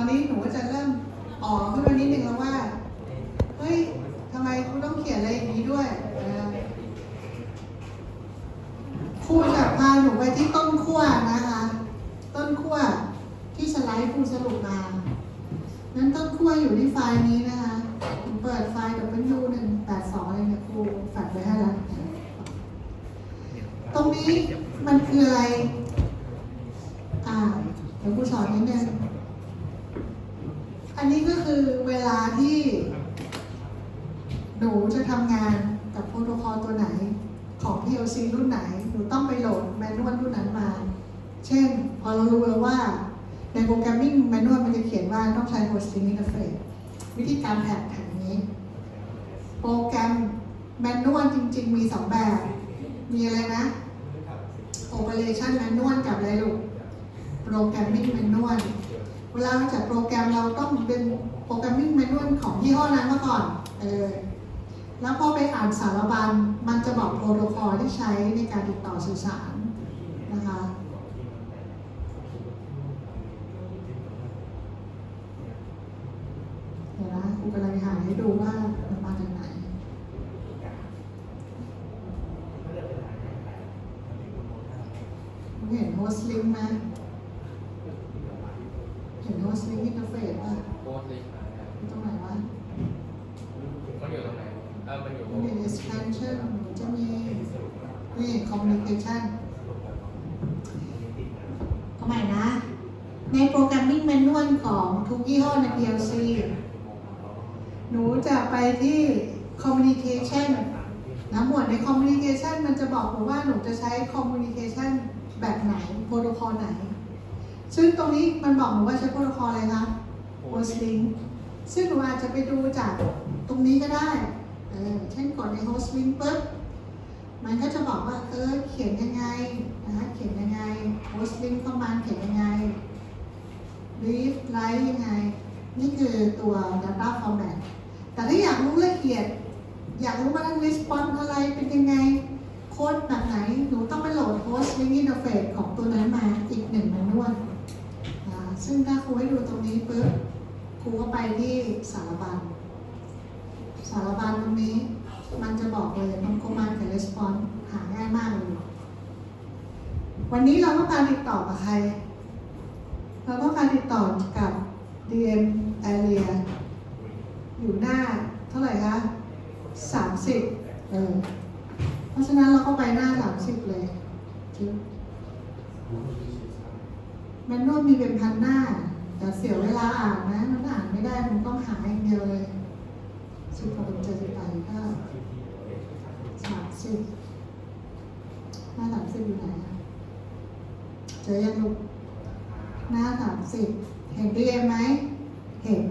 อนนี้หนูก็จะเริ่มอ๋อขึ้นมานิดนึงแล้วว่า เฮ้ยทำไมครูต้องเขียนอะไรอย่างนี้ด้วยครูจะพาหนูไปที่ต้นขั้วนะคะ ต้นขั้วที่สไลด์ครูสรุปมา นั้นต้นขั้วอยู่ที่ไฟล์นี้นะคะผมเปิดไฟล์ W หนึ่งแปดสองเลยเนี่ยครูแฟดไว้ให้แล้วตรงนี้มันคืออะไร อ่าเดี๋ยวครูสอนนิดนึง อันนี้ก็คือเวลาที่หนูจะทำงานกับโปรโตคอลตัวไหนของ PLC รุ่นไหน หนูต้องไปโหลดแมนนวลรุ่นนั้นมา เช่น พอเรารู้แล้วว่าในโปรแกรมมิ่งแมนนวลมันจะเขียนว่าต้องใช้ hosting interface วิธีการแผนแผนนี้ โปรแกรมแมนนวลจริง ๆ มีสองแบบ มีอะไรนะ Operation Manual กับอะไรลูก Programming Manual เวลาเราจัดโปรแกรมเราต้องเป็นโปรแกรมมิ่งแมนนวลของยี่ห้อนั้นมาก่อนเออแล้วพอไปอ่านสารบัญมันจะบอกโปรโตคอลที่ใช้ในการติดต่อสื่อสารนะคะ เดี๋ยวนะครูกำลังหาให้ดูว่ามันมาจากไหน เห็นโฮสลิงไหมเห็นโฮสลิงอินเทอร์เฟซ ป่ะโค้ดลิงก์มาครับอยู่ตรงไหนวะมันอยู่ตรงไหนเออมันอยู่มันมี expansion จะมีนี่ communication เอาใหม่นะ ในโปรแกรมมิ่งแมนนวลของทุกยี่ห้อใน PLC หนูจะไปที่ communication นะหมวดใน communication มันจะบอกหนูว่าหนูจะใช้ communication แบบไหน โปรโตคอลไหน ซึ่งตรงนี้มันบอกหนูว่าใช้โปรโตคอลอะไรคะ hostlink ซึ่งหนูอาจจะไปดูจากตรงนี้ก็ได้ เออ เช่นกดใน hostlink ปุ๊บ มันก็จะบอกว่า เออ เขียนยังไงนะคะเขียนยังไง hostlink command เขียนยังไง read write ยังไง นี่คือตัว data format แต่ถ้าอยากรู้ละเอียด อยากรู้ว่าทั้ง response อะไรเป็นยังไง โค้ดแบบไหน หนูต้องไปโหลด hostlink interface ของตัวนั้นมาอีกหนึ่งมันนวลซึ่งถ้าครูให้ดูตรงนี้ปุ๊บ ครูก็ไปที่สารบัญสารบัญตรงนี้ มันจะบอกเลยมันก็มากับ response หาง่ายมากเลยวันนี้เราต้องการติดต่อกับใคร เราต้องการติดต่อกับ DM area อยู่หน้าเท่าไหร่คะ30เออ เพราะฉะนั้นเราก็ไปหน้า30เลยจึ๊บแมนนวลมีเป็นพันหน้า แต่เสียเวลาอ่านนะ มันอ่านไม่ได้ มันต้องหาอย่างเดียวเลยสิบหกเจ็ดสิบแปดก้าสามสิบหน้าสามสิบอยู่ไหนอะเจอยังลูกหน้าสามสิบเห็นดีเอ็มไหม เห็น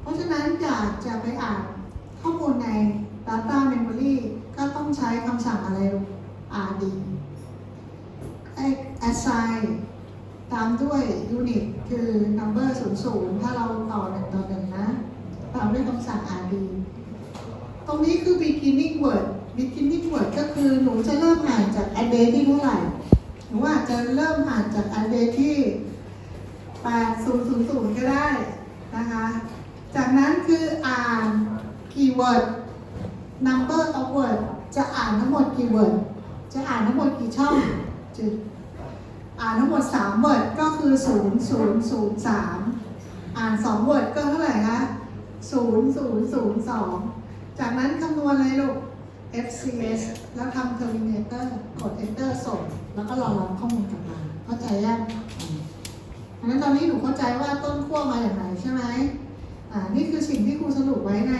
เพราะฉะนั้นอยากจะไปอ่านข้อมูลใน Data Memory ก็ต้องใช้คำสั่งอะไรลูก RD ไอ้ assign ตามด้วย unit คือ number 00 ถ้าเราต่อหนึ่งต่อหนึ่งนะ ตามด้วยคำสั่ง RD ตรงนี้คือ beginning word beginning word ก็คือหนูจะเริ่มอ่านจาก R D ที่เท่าไหร่ หนูอาจจะเริ่มอ่านจาก address ที่8000 ก็ได้นะคะ จากนั้นคืออ่าน keyword number of word จะอ่านทั้งหมดกี่ word จะอ่านทั้งหมดกี่ช่องจุด อ่านทั้งหมด3 word ก็คือ 0003 อ่าน2 word ก็เท่าไหร่คะ0002 จากนั้นคำนวณอะไรลูก FCS แล้วทำ terminator กด enter ส่ง แล้วก็รอรับข้อมูลกลับมา เข้าใจยังอันนั้นตอนนี้หนูเข้าใจว่าต้นขั้วมาอย่างไรใช่ไหมอ่า นี่คือสิ่งที่ครูสรุปไว้ใน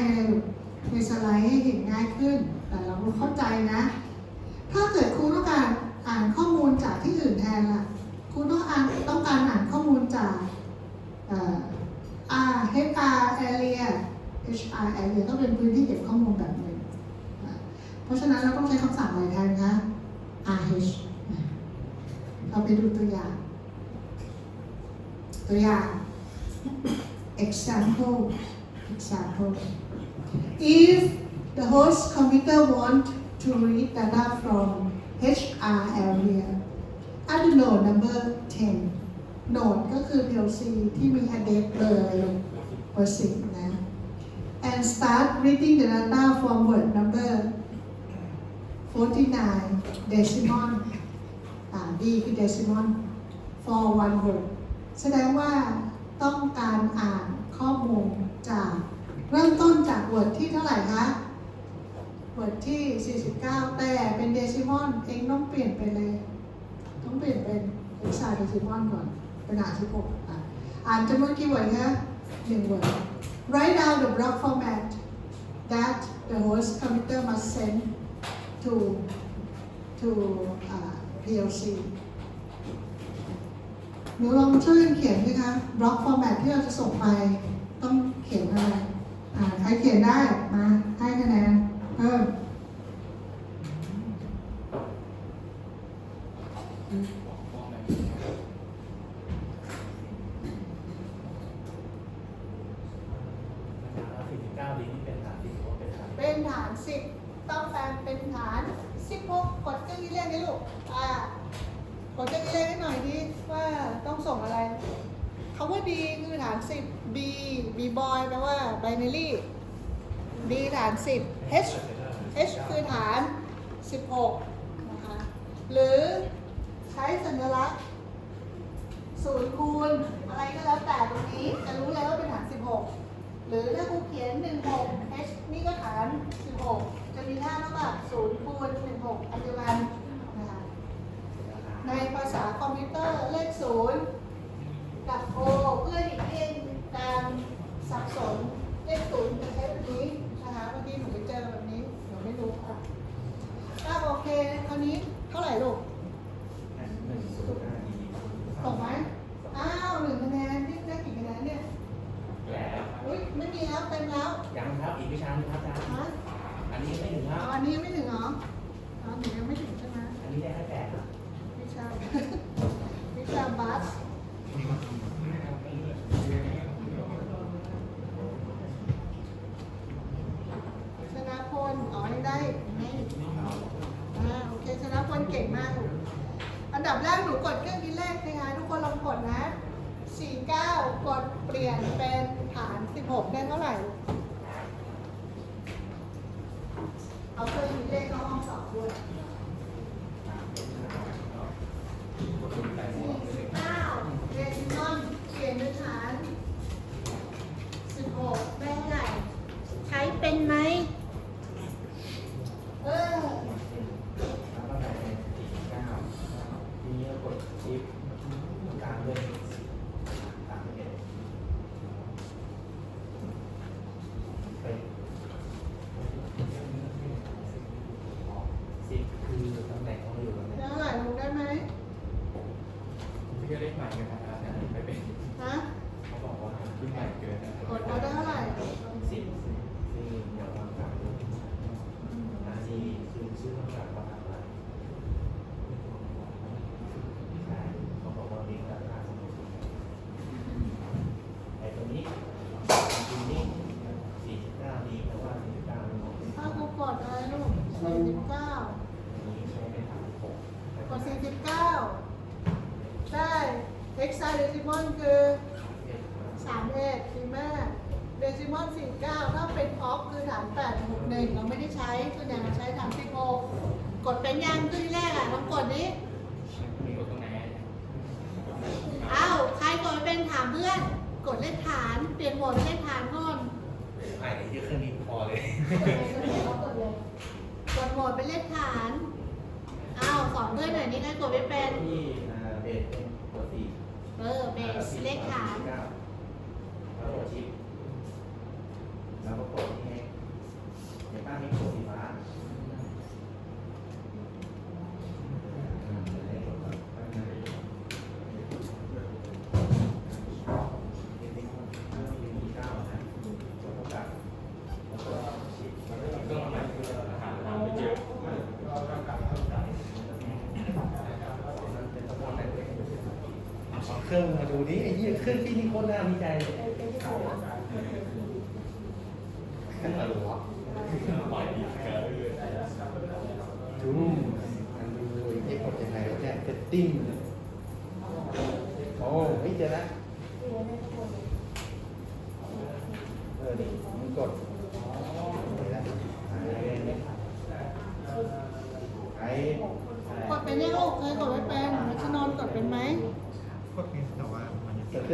ในสไลด์ให้เห็นง่ายขึ้น แต่เราเข้าใจนะ ถ้าเกิดครูต้องการอ่านข้อมูลจากที่อื่นแทนล่ะ ครูต้องอ่านต้องการอ่านข้อมูลจากอ่อ R HR area HR area ต้องเป็นพื้นที่เก็บข้อมูลแบบหนึ่งเพราะฉะนั้นเราต้องใช้คำสั่งอะไรแทนคะ RH เราไปดูตัวอย่าง ตัวอย่าง example example if the host computer want to read data from HR area at the node number 10โนดก็คือ PLC ที่มี address เลยเบอร์สิบนะ and start reading the data from word number 49 decimal อ่า D คือ decimal for one word แสดงว่าต้องการอ่านข้อมูลจากเริ่มต้นจาก word ที่เท่าไหร่คะ word ที่ 49 แต่เป็น decimal เองต้องเปลี่ยนไปเลย ต้องเปลี่ยนเป็น hexadecimal ก่อนเป็นหา16อะอ่านจำนวนกี่ word คะหนึ่ง word write down the block format that the host computer must send to to uh, PLC หนูลองช่วยกันเขียนสิคะ block format ที่เราจะส่งไปต้องเขียนอะไร อ่า ใครเขียนได้ มา ให้คะแนนเพิ่ม สี่สิบเก้าดีนี่เป็นฐานที่ว่า เป็นฐานเป็นฐาน10ต้องแปลงเป็นฐาน16กดเครื่องคิดเลขให้ลูกอ่ากดเครื่องคิดเลขให้หน่อยดิว่าต้องส่งอะไรคาว่า D คือฐาน10 B B boy แปลว่า binary D ฐาน10 H H คือฐาน16นะคะหรือใช้สัญลักษณ์ศูนย์คูณอะไรก็แล้วแต่ตรงนี้จะรู้เลยว่าเป็นฐาน16ห หรือถ้าครูเขียน 16 h นี่ก็ฐาน 16 จะมีค่าเท่ากับ0คูณ16 อันเดียวกันนะคะในภาษาคอมพิวเตอร์เลข 0 กับ O เพื่อหลีกเลี่ยงการสับสนเลข 0 จะใช้แบบนี้นะคะบางทีหนูไปเจอแบบนี้หนูไม่รู้ค่ะอะโอเคคราวนี้เท่าไหร่ลูก หนึ่งศูนย์ห้าดี ตกไหม อ้าวหนึ่งคะแนนนี่ได้กี่คะแนนเนี่ย แล้ว อุ้ยไม่มีแล้วเต็มแล้ว ยังครับอีกวิชาหนึงครับอาจารย์ ฮะ อันนี้ไม่ถึงค อ๋ รั อบ อันนี้ยังไม่ถึงเหรออ๋อหนูยังไม่ถึงใช่ไหม อันนี้ได้แค่แปดครับ วิชา วิชาบัสชนะพลอ๋อยังได้ไม่อ่าโอเคชนะพลเก่งมากลูกอันดับแรกหนูกดเครื่องคิดเลขนะคะทุกคนลองกดนะ 49 กดเปลี่ยนเป็นฐาน 16 ได้เท่าไหร่ลูก เอาเครื่องคิดเลขเข้าห้องสอบด้วย สี่เก้าเดซิมอนเปลี่ยนเป็นฐานสิบหกได้เท่าไหร่ใช้เป็นไหม เออ แล้วก็แบ่งเป็นสี่สิบเก้าทีนี้ก็กดชิปกลางด้วยสามสิบเอ็ดเป็นสิบคือตำแหน่งของเราอยู่ตรงนี้ ได้เท่าไหร่ลงได้ไหม พี่ก็เลขใหม่กันนะครับแต่ไม่เป็น ฮะ เขาบอกว่าขึ้นใหม่เกินนะ กดเอาได้เท่าไหร่ สิบซึ่งเดี๋ยวเรากลับดูอาซีคือชื่อต้องการว่าทำอะไรใช่เขาบอกว่ามีราคาสมมติไอ้ตัวนี้ตัวนี้สี่สิบเก้าดีเพราะว่าสี่สิบเก้าเป็นของที่ ถ้ากูกดอะไรลูกสี่สิบเก้า นี้ใช้เป็นฐานหก กดสี่สิบเก้าได้ hexadecimal คือสามเอ็ดดีมาก decimal สี่เก้าถ้าเป็น off คือฐานแปดหกหนึ่งเราไม่ได้ใช้ส่วนใหญ่เราใช้ฐานสิบหกกดเป็นยังขึ้นแรกอะลองกดนี้ มีกดตรงไหน อ้าว ใครกดเป็นถามเพื่อน กดเลขฐาน เปลี่ยนโหมดเป็นเลขฐานก่อนไอ้ที่เครื่องนี้พอเลยกดเลยกดโหมดเป็นเลขฐานอ้าวสอนเพื่อนหน่อยนี่ใครกดไม่เป็น ที่เบสเป็นตัวสี่เออเบสเลขฐานแล้วกดชิปแล้วก็กดที่เห็นป้ามีกดสีฟ้าแล้วก็ ก็ใหม่คืออาหารหาไม่เจอ สองเครื่องมาดูดิไอ้ยี่เครื่องหนี่โคตรน่าวิจัยเลยขึ้นมาหรอดูมันดูไอ้กดยังไงวะเนี่ยเซตติ้งโอ้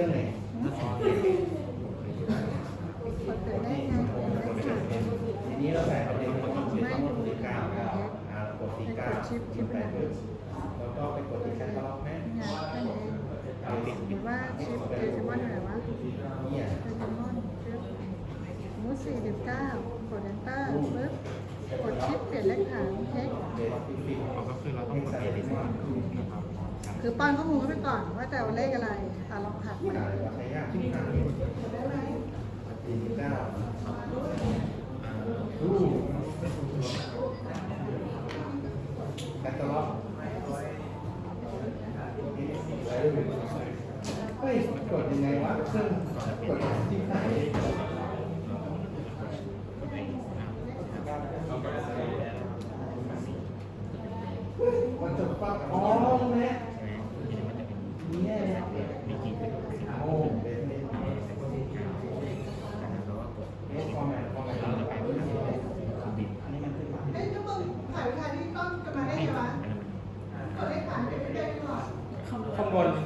รื่องไหน กดเกิดได้ไงกดได้ค่ะ ทีนี้เราใส่ประเด็นของที่ต้องกดที่เก้าครับอ่าเรากดที่เก้าชิปไปปึ๊บแล้วก็ไปกดที่แคตตาล็อกแม่ งานแค่นี้หรือว่าชิปเดซิมอนอะไรวะ เนี่ย เดซิมอนชิปสมมติสี่สิบเก้ากด enter ปึ๊บกดชิปเปลี่ยนเลขฐานเช็ค เดซิ ฟิกก็คือเราต้องกดเอลิสนะครับคือป้อนข้อมูลเข้าไปก่อนว่าจะเอาเลขอะไรอะลองถักไปกที่ห้าได้ไหมสี่สิบเก้าแคตตาล็อกเฮ้ยกดยังไงวะเครื่องกดที่ไหนจะฟังอ๋อเนี่ยเนี่ยเนี่ยโอ้เป็นเนี่ยเนี่ยฟอร์แมตฟอร์แมตเราจะไปที่ไหนอันนี้มันขึ้นมา เอ้ยถ้ามึงถ่ายวิชาที่ต้นจะมาได้ไงวะกดเลขฐานไม่ได้หรอ ข้างบนคือ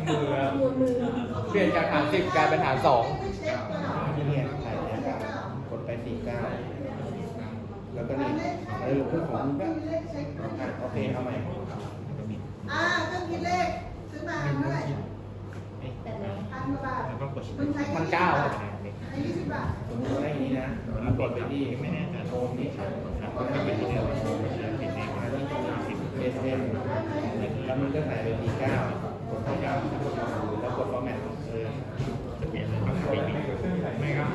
เปลี่ยนจากฐานสิบกลายเป็นฐานสองไม่เช็คเลยเหรอที่เนี่ยถ่ายแล้วกดไปสี่เก้าแล้วก็นี่เออเพื่อของมึงก็เลขเช็คอะโอเคเอาใหม่อ่าเครื่องคิดเลขซื้อมาเท่าไหร่พันกว่าบาทมึงใช้มันเก้าใช้ยี่สิบบาทสมมติว่าได้อย่างนี้นะเรากดไปที่ไม่แน่ใจโฮมนี่ก็ทำไปที่เดิมเอสเอ็มแล้วมันก็ใส่ไปที่เก้า กดที่เก้าแล้วกดฟอร์แมตเออจะเปลี่ยนเลยครับปีนี้ไม่ครับ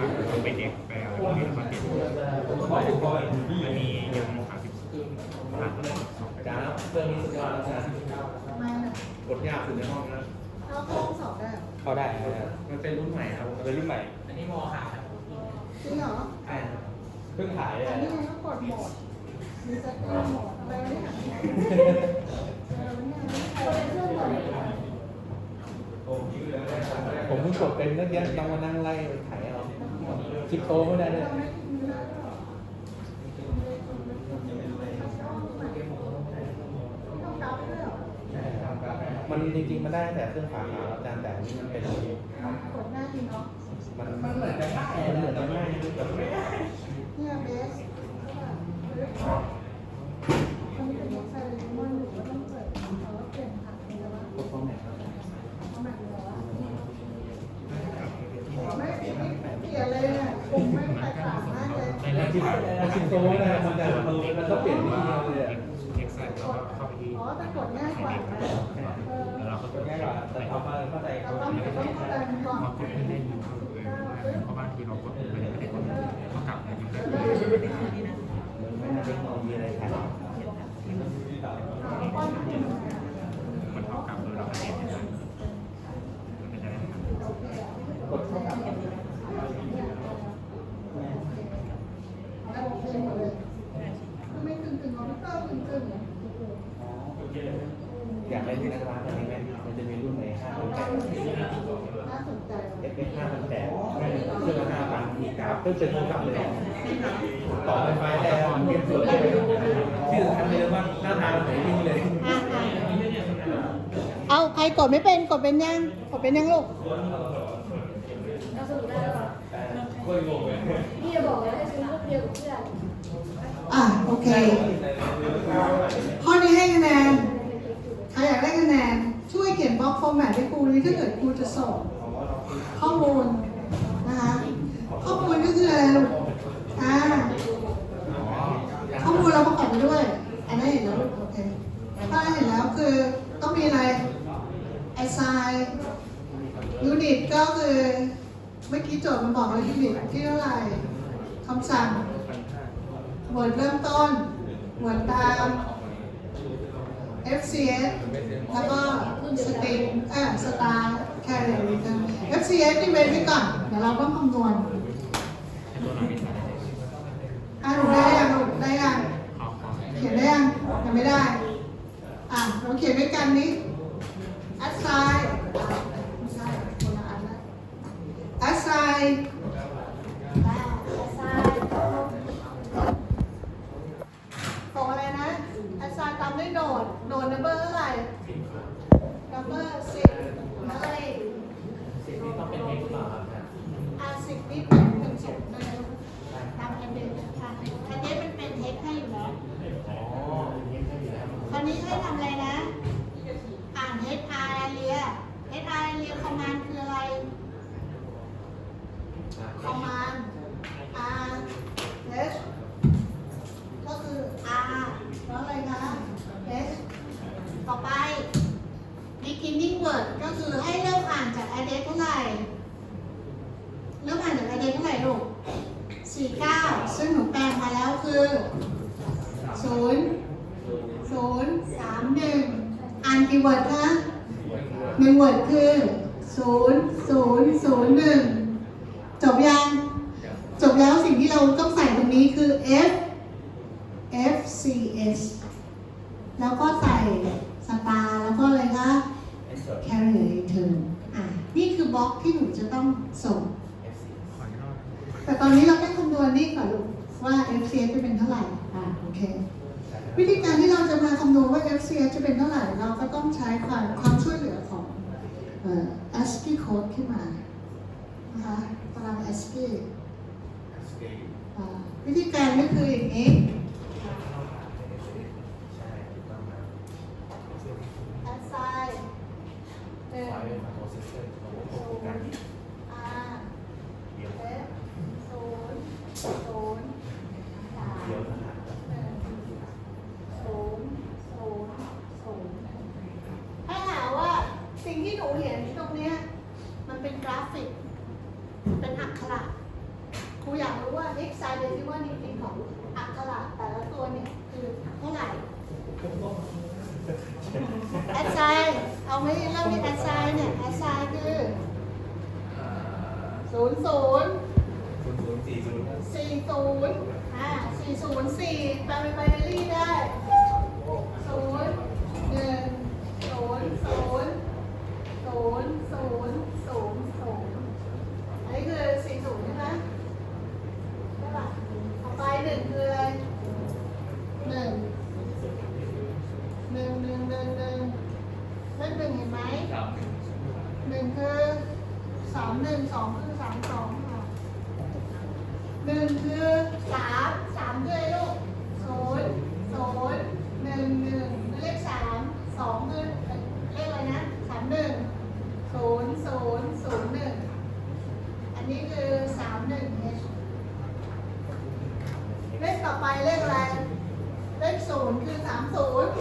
ไปเด็กไปอะไรพวกนี้มาเปลี่ยนมันมียังสามสิบสามเลยสองจ้าเครื่องนี้สุดยอดแล้วจ้ะทำไมน่ะกดยากสุดในห้องนะเราเข้าห้องสอบได้เหรอเข้าได้มันเป็นรุ่นใหม่ครับเป็นรุ่นใหม่ อันนี้โมหาครับจริงเหรอใช่ครับเพิ่งขายอันนี้มันต้องกดโหมดมีสเตอร์โหมดอะไรวะเนี่ยเออเนี่ยกดเครื่องหมด ผมเพิ่งกดเป็นเมื่อกี้ต้องมานั่งไล่ถ่ายเอาคลิปโตไม่ได้เลยมันจริงๆมันได้แต่เครื่องฝาขาวอาจารย์แต่นนี้มันเป็นกดหน้าดีเนาะมันมันเหมือนจะง่ายมันเหมือนจะง่ายเนี่ยเบส เลยมันจริงมันจริงโซ่ได้มันจะมันมันต้องเปลี่ยนวิธีเลยเอ็กซ์ไซต์แล้วเข้าไปที่อ๋อแต่กดง่ายกว่าเออเราก็กดง่ายกว่าแต่ทำมาเข้าใจแต่ต้องต้องเข้าใจก่อนเพราะบางทีเรากดไปไม่ได้กดเท่ากับในยูทูบ มันไม่น่าเทคโนโลยีอะไรถ่าย ป้อน มันเท่ากับโดยเราเองนะมันก็จะได้ทำ กดเข้ากับ แล้วโอเคหมดเลยทำไมกึ่งกึ่งคอมพิวเตอร์กึ่งกึ่ง อยากเล่นที่นักร้านอันนี้ไหมมันจะมีรุ่นไหนห้าพันแปดน่าสนใจเอฟเอห้าพันแปดเครื่องละห้าพันมีกราฟก็เป็นโทรศัพท์เลยต่อไฟฟ้าแล้วเกมสดเลยที่สำคัญเลยว่าหน้าตาเหมือนวิ่งเลยเอาใครกดไม่เป็นกดเป็นยังกดเป็นยังลูกพี่จะบอกเลยให้ซื้อรูปเดียวกับเพื่อนอะโอเค ข้อนี้ให้คะแนนใคร อยากได้คะแนนช่วยเขียนบล็อกฟอร์แมตให้ครูนี้ถ้าเกิดครูจะส่งข้อมูลนะคะข้อมูลก็คืออะไรลูกอ่าข้อมูลเราประกอบไปด้วยอันนั้เห็นแล้วลูกโอเคถ้าเห็นแล้วคือต้องมีอะไร assign unit ก็คือเมื่อกี้โจทย์มันบอกว่า unit ที่เท่าไหร่คำสั่งหมวดเริ่มต้นหมวดตาม FCS แล้วก็สติงเอ่อสตาร์แคริเอร์กัน FCS นี่เว้นไว้ก่อน เดี๋ยวเราต้องคำนวณไม่ใช่อะหนูได้ยังลูได้ยังเขียนได้ยังยังไม่ได้ อะเราเขียนด้วยกันนี้ assign ไม่ใช่คนละอันละ assign ของอะไรนะ assign ตามด้วยโนดโนด number เท่าไหร่ number สิบอะไร สิ่งที่ต้องเป็น สี่เก้าซึ่งหนูแปลงมาแล้วคือศูนย์ศูนย์สามหนึ่งอ่านกี่เวิร์ดคะ หนึ่งเวิร์ดคือศูนย์ศูนย์ศูนย์หนึ่งจบยัง จบแล้วสิ่งที่เราต้องใส่ตรงนี้คือ F F C S แล้วก็ใส่สตาร์แล้วก็อะไรคะ carrier return อะ นี่คือบล็อกที่หนูจะต้องส่งขออีกรอบแต่ตอนนี้เราไม่คำนวณนี่ก่อนลูกว่า FCS จะเป็นเท่าไหร่ อ่าโอเควิธีการที่เราจะมาคำนวณว่า FCS จะเป็นเท่าไหร่ เราก็ต้องใช้ความความช่วยเหลือของเอ่อ ASCII code ขึ้นมานะคะตาราง ASCII อ่าวิธีการก็คืออย่างนี้ assign หนึ่ง R F ศูนย์ศูนย์สามหนึ่งศูนย์ศูนย์ศูนย์ถ้าหาว่าสิ่งที่หนูเห็นตรงเนี้ยมันเป็นกราฟิก เป็นอักขระครูอยากรู้ว่า x i d e c i m a l จริงๆของอักขระแต่ละตัวเนี่ยคือเท่าไหร่ แอดไซน์เอาไม่เริ่มที่แอดไซน์เนี่ยแอดไซน์คือศูนย์ศูนย์สี่ศูนย์อ่าสี่ศูนย์ สี่แปลเป็นไบเนอรี่ได้ศูนย์หนึ่งศูนย์ศูนย์ศูนย์ศูนย์ศูนย์ศูนย์อันนี้คือสี่ศูนย์ใช่ไหมใช่ป่ะต่อไปหนึ่งคืออะไรหนึ่ง หนึ่งหนึ่งหนึ่งหนึ่งเลขหนึ่งเห็นไหมหนึ่งคือสองหนึ่งสองคือสามสองค่ะหนึ่งคือสามสามคืออะไรลูกศูนย์ศูนย์หนึ่งหนึ่งเลขสามสองคือเลขอะไรนะสามหนึ่งศูนย์ศูนย์ศูนย์หนึ่งอันนี้คือสามหนึ่ง H เลขต่อไปเลขอะไร เลขศูนย์คือสามศูนย์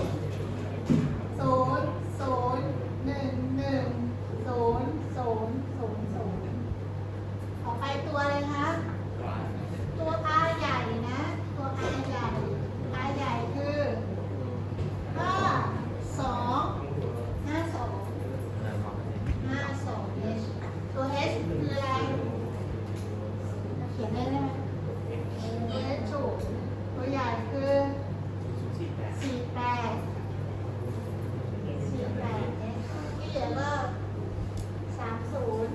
ศูนย์ศูนย์หนึ่งหนึ่งศูนย์ศูนย์ศูนย์ศูนย์ต่อไปตัวอะไรคะ ตัว R ใหญ่นะ ตัว R ใหญ่ R ใหญ่คือห้าสองห้าสองห้าสอง H ตัว H คืออะไร เขียนได้ไหมตัว H ถูกตัวใหญ่คือสี่แปด สี่แปดเอสที่เหลือก็สามศูนย์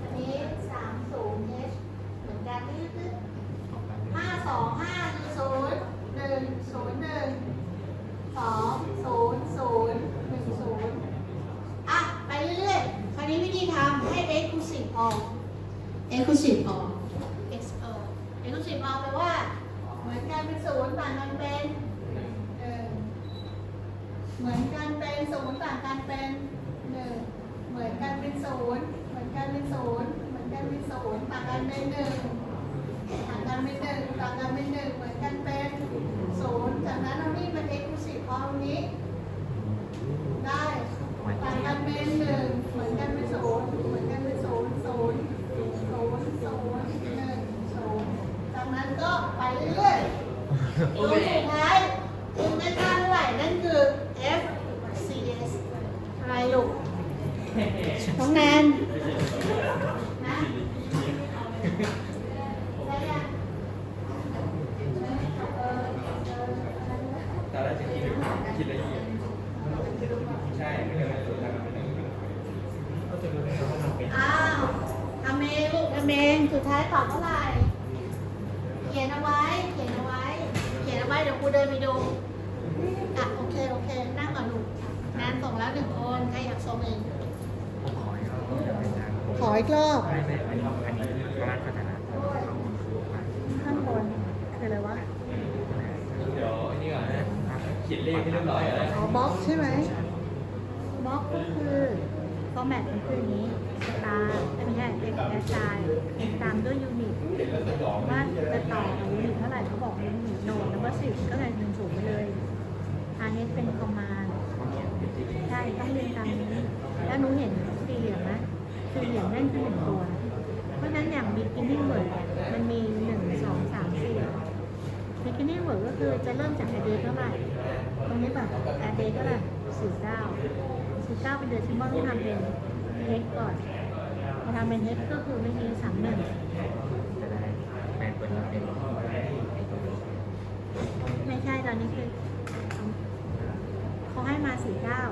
อันนี้สามศูนย์เอสเหมือนกันนี่คือห้าสองห้าคือศูนย์หนึ่งศูนย์หนึ่งสองศูนย์ศูนย์หนึ่งศูนย์อะ ไปเรื่อยๆ คราวนี้วิธีทำ ให้ exclusive ออก exclusive ออก x ออก exclusive ออกแปลว่า เหมือนกันเป็นศูนย์ต่างกันเป็นเออเหมือนกันเป็นศูนย์ต่างกันเป็นหนึ่งเหมือนกันเป็นศูนย์เหมือนกันเป็นศูนย์เหมือนกันเป็นศูนย์ต่างกันเป็นหนึ่งต่างกันเป็นหนึ่งต่างกันเป็นหนึ่งเหมือนกันเป็นศูนย์จากนั้นเอานี่เป็น exclusive พอตรงนี้ได้ ต่างกันเป็นหนึ่งเหมือนกันเป็นศูนย์เหมือนกันเป็นศูนย์ศูนย์ศูนย์ศูนย์หนึ่งศูนย์จากนั้นก็ไปเรื่อยๆตัวสุดท้ายคุณได้ค่าเท่าไหร่นั่นคือ F C S อะไรลูกน้องแนนนะได้ยังเออเอออะไรนะ ตอนแรกจะคิดคิดละเอียดใช่ไม่เคยไม่เคยทำเป็นอย่างนี้ ก็จะรู้ได้ว่ามันเป็น อ้าวทำเองลูกทำเองสุดท้ายตอบเท่าไหร่ เขียนเอาไว้ เขียนเอาไว้ เขียนเอาไว้เดี๋ยวครูเดินไปดู อะโอเคโอเค นั่งก่อนลูกงานส่งแล้วหนึ่งคนใครอยากส่งเอง ผมขออีกรอบเดี๋ยวเป็นงานผม ขออีกรอบ ไม่ไม่อันนี้อันนี้ราชพัฒนาข้างบนคือว่า ข้างบนคืออะไรวะ เดี๋ยวไอ้นี่ก่อนนะเขียนเลขให้เรียบร้อยก่อนนะ อ๋อบล็อกใช่ไหมบล็อกก็คือฟอร์แมตมันคืออย่างนี้สตาร์ไม่ใช่เป็นแอส ไซน์ตามด้วยยูนิตว่าจะต่อยูนิตเท่าไหร่เขาบอกยูนิตโนนัมเบอร์สิบก็เลยหนึ่งศูนย์ไปเลย R H เป็นคอมมานใช่ต้องเรียนตามนี้ แล้วหนูเห็นสี่เหลี่ยมไหมสี่เหลี่ยมนั่นคือหนึ่งตัว เพราะฉะนั้นอย่างมี beginning word เนี่ยมันมีหนึ่งสองสามสี่ beginning word ก็คือจะเริ่มจาก address เท่าไหร่ตรงนี้แบบ address เท่าไหร่สี่เก้าสี่เก้าเป็นเดซิมอลที่ทำเป็น hex ก่อน พอทำเป็น hex ก็คือไม่มีสามหนึ่งไม่ใช่ตอนนี้คือเขาให้มาสี่เก้า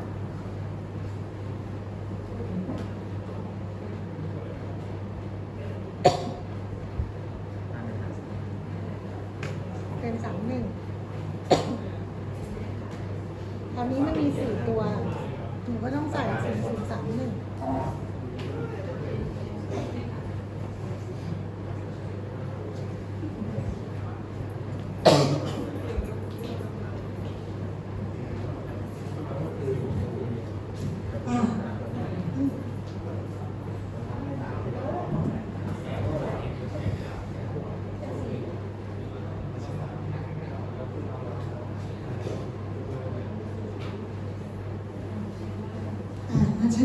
ตั้งเป็นฐานสี่เป็นสามหนึ่งตอนนี้มันมีสี่ตัวหนูก็ต้องใส่สี่สี่สามหนึ่ง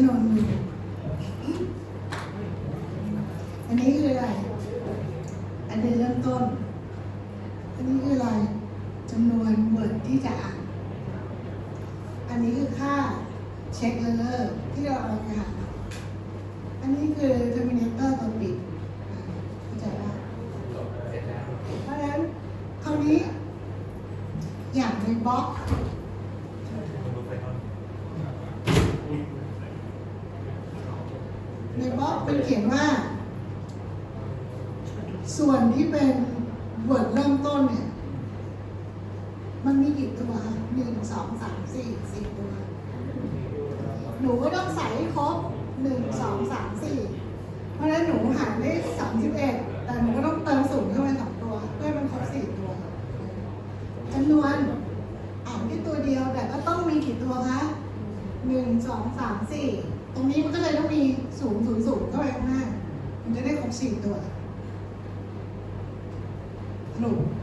นนนท์หนึ่งอันนี้คืออะไร อันนี้เริ่มต้น อันนี้คืออะไรจำนวนเวิร์ดที่จะอ่าน อันนี้คือค่าเช็คเลอร์ที่เราเอาไปหาอันนี้คือ terminator ตัวปิดเข้าใจป่ะเพราะฉะนั้นคราวนี้อย่างในบล็อก ในบล็อก เป็นเขียนว่า ส่วนที่เป็นเวิร์ดเริ่มต้นเนี่ย มันมีกี่ตัวหนึ่งสองสามสี่สี่ตัว หนูก็ต้องใส่ให้ครบหนึ่งสองสามสี่เพราะฉะนั้นหนูหารได้สามสิบเอ็ดแต่หนูก็ต้องเติมศูนย์เข้าไปสองตัวเพื่อให้มันครบสี่ตัวจำนวนอ่านแค่ตัวเดียวแต่ก็ต้องมีกี่ตัวคะหนึ่งสองสามสี่ตรงนี้มันก็ สี่ตัวส